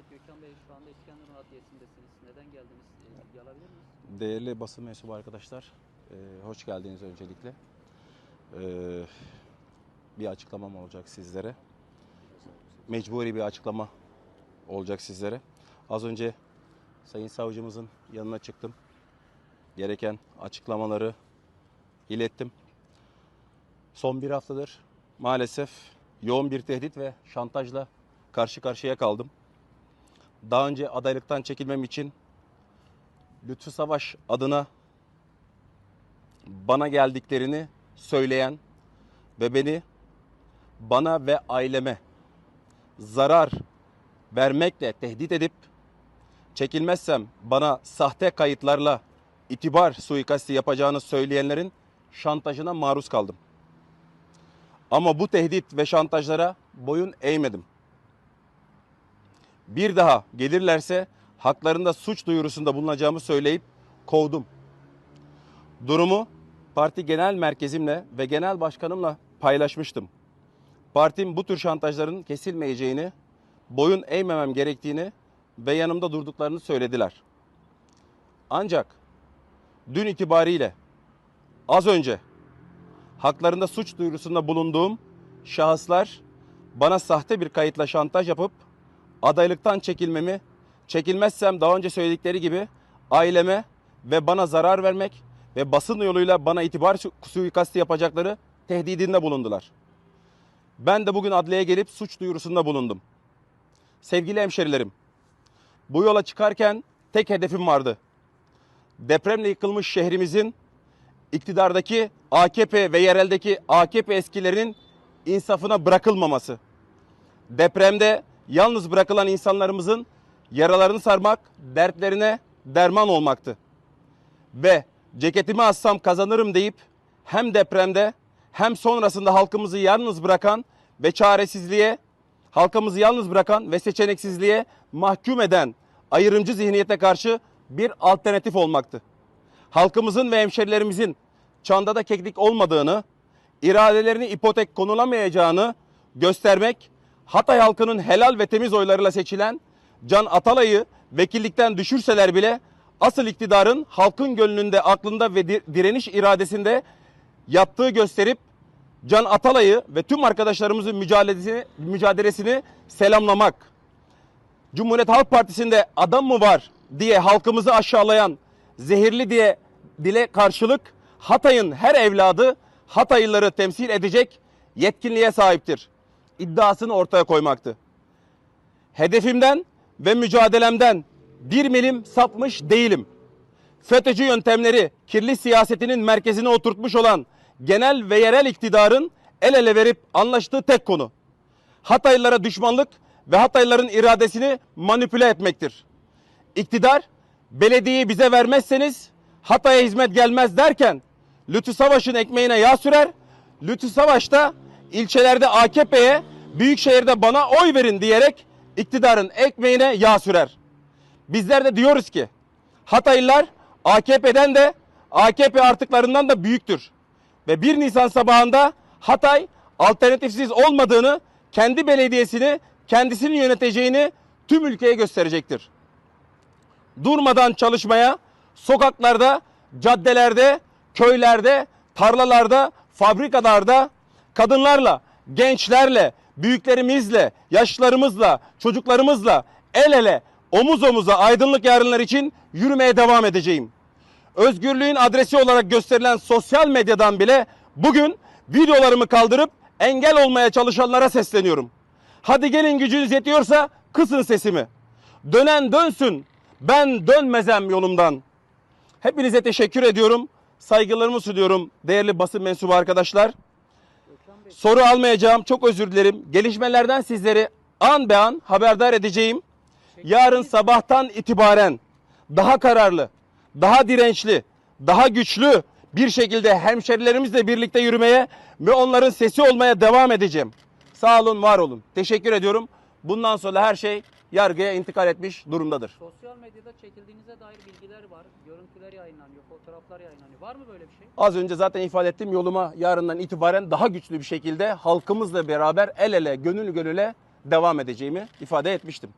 Evet Gökhan Bey şu anda İskenderun Adliyesi'ndesiniz. Neden geldiniz? Ee, Bilgi alabilir miyiz? Değerli basın mensubu arkadaşlar, e, hoş geldiniz öncelikle. E, bir açıklamam olacak sizlere. Mecburi bir açıklama olacak sizlere. Az önce Sayın Savcımızın yanına çıktım. Gereken açıklamaları ilettim. Son bir haftadır maalesef yoğun bir tehdit ve şantajla karşı karşıya kaldım. Daha önce adaylıktan çekilmem için Lütfü Savaş adına bana geldiklerini söyleyen ve beni bana ve aileme zarar vermekle tehdit edip çekilmezsem bana sahte kayıtlarla itibar suikasti yapacağını söyleyenlerin şantajına maruz kaldım. Ama bu tehdit ve şantajlara boyun eğmedim. Bir daha gelirlerse haklarında suç duyurusunda bulunacağımı söyleyip kovdum. Durumu parti genel merkezimle ve genel başkanımla paylaşmıştım. Partim bu tür şantajların kesilmeyeceğini, boyun eğmemem gerektiğini ve yanımda durduklarını söylediler. Ancak dün itibariyle az önce haklarında suç duyurusunda bulunduğum şahıslar bana sahte bir kayıtla şantaj yapıp adaylıktan çekilmemi, çekilmezsem daha önce söyledikleri gibi aileme ve bana zarar vermek ve basın yoluyla bana itibar su- suikasti yapacakları tehdidinde bulundular. Ben de bugün adliyeye gelip suç duyurusunda bulundum. Sevgili hemşerilerim, bu yola çıkarken tek hedefim vardı. Depremle yıkılmış şehrimizin iktidardaki AKP ve yereldeki AKP eskilerinin insafına bırakılmaması. Depremde yalnız bırakılan insanlarımızın yaralarını sarmak, dertlerine derman olmaktı. Ve ceketimi assam kazanırım deyip hem depremde hem sonrasında halkımızı yalnız bırakan ve çaresizliğe, halkımızı yalnız bırakan ve seçeneksizliğe mahkum eden ayrımcı zihniyete karşı bir alternatif olmaktı. Halkımızın ve hemşerilerimizin çanda da keklik olmadığını, iradelerini ipotek konulamayacağını göstermek, Hatay halkının helal ve temiz oylarıyla seçilen Can Atalay'ı vekillikten düşürseler bile asıl iktidarın halkın gönlünde, aklında ve di- direniş iradesinde yattığı gösterip Can Atalay'ı ve tüm arkadaşlarımızın mücadelesini, mücadelesini selamlamak. Cumhuriyet Halk Partisi'nde adam mı var diye halkımızı aşağılayan zehirli diye dile karşılık Hatay'ın her evladı Hataylıları temsil edecek yetkinliğe sahiptir. İddiasını ortaya koymaktı. Hedefimden ve mücadelemden bir milim sapmış değilim. FETÖ'cü yöntemleri kirli siyasetinin merkezine oturtmuş olan genel ve yerel iktidarın el ele verip anlaştığı tek konu. Hataylılara düşmanlık ve Hataylıların iradesini manipüle etmektir. İktidar belediyeyi bize vermezseniz Hatay'a hizmet gelmez derken Lütfü Savaş'ın ekmeğine yağ sürer. Lütfü Savaş da ilçelerde AKP'ye, büyükşehirde bana oy verin diyerek iktidarın ekmeğine yağ sürer. Bizler de diyoruz ki Hataylılar AKP'den de AKP artıklarından da büyüktür. Ve 1 Nisan sabahında Hatay alternatifsiz olmadığını, kendi belediyesini, kendisini yöneteceğini tüm ülkeye gösterecektir. Durmadan çalışmaya, sokaklarda, caddelerde, köylerde, tarlalarda, fabrikalarda kadınlarla, gençlerle, büyüklerimizle, yaşlılarımızla, çocuklarımızla el ele, omuz omuza aydınlık yarınlar için yürümeye devam edeceğim. Özgürlüğün adresi olarak gösterilen sosyal medyadan bile bugün videolarımı kaldırıp engel olmaya çalışanlara sesleniyorum. Hadi gelin gücünüz yetiyorsa kısın sesimi. Dönen dönsün. Ben dönmezem yolumdan. Hepinize teşekkür ediyorum. Saygılarımı sunuyorum değerli basın mensubu arkadaşlar. Soru almayacağım. Çok özür dilerim. Gelişmelerden sizleri an be an haberdar edeceğim. Yarın sabahtan itibaren daha kararlı, daha dirençli, daha güçlü bir şekilde hemşerilerimizle birlikte yürümeye ve onların sesi olmaya devam edeceğim. Sağ olun, var olun. Teşekkür ediyorum. Bundan sonra her şey yargıya intikal etmiş durumdadır. sosyal medyada çekildiğinize dair bilgiler var. Görüntüler yayınlanıyor, fotoğraflar yayınlanıyor. Var mı böyle bir şey? Az önce zaten ifade ettim yoluma yarından itibaren daha güçlü bir şekilde halkımızla beraber el ele, gönül gönüle devam edeceğimi ifade etmiştim.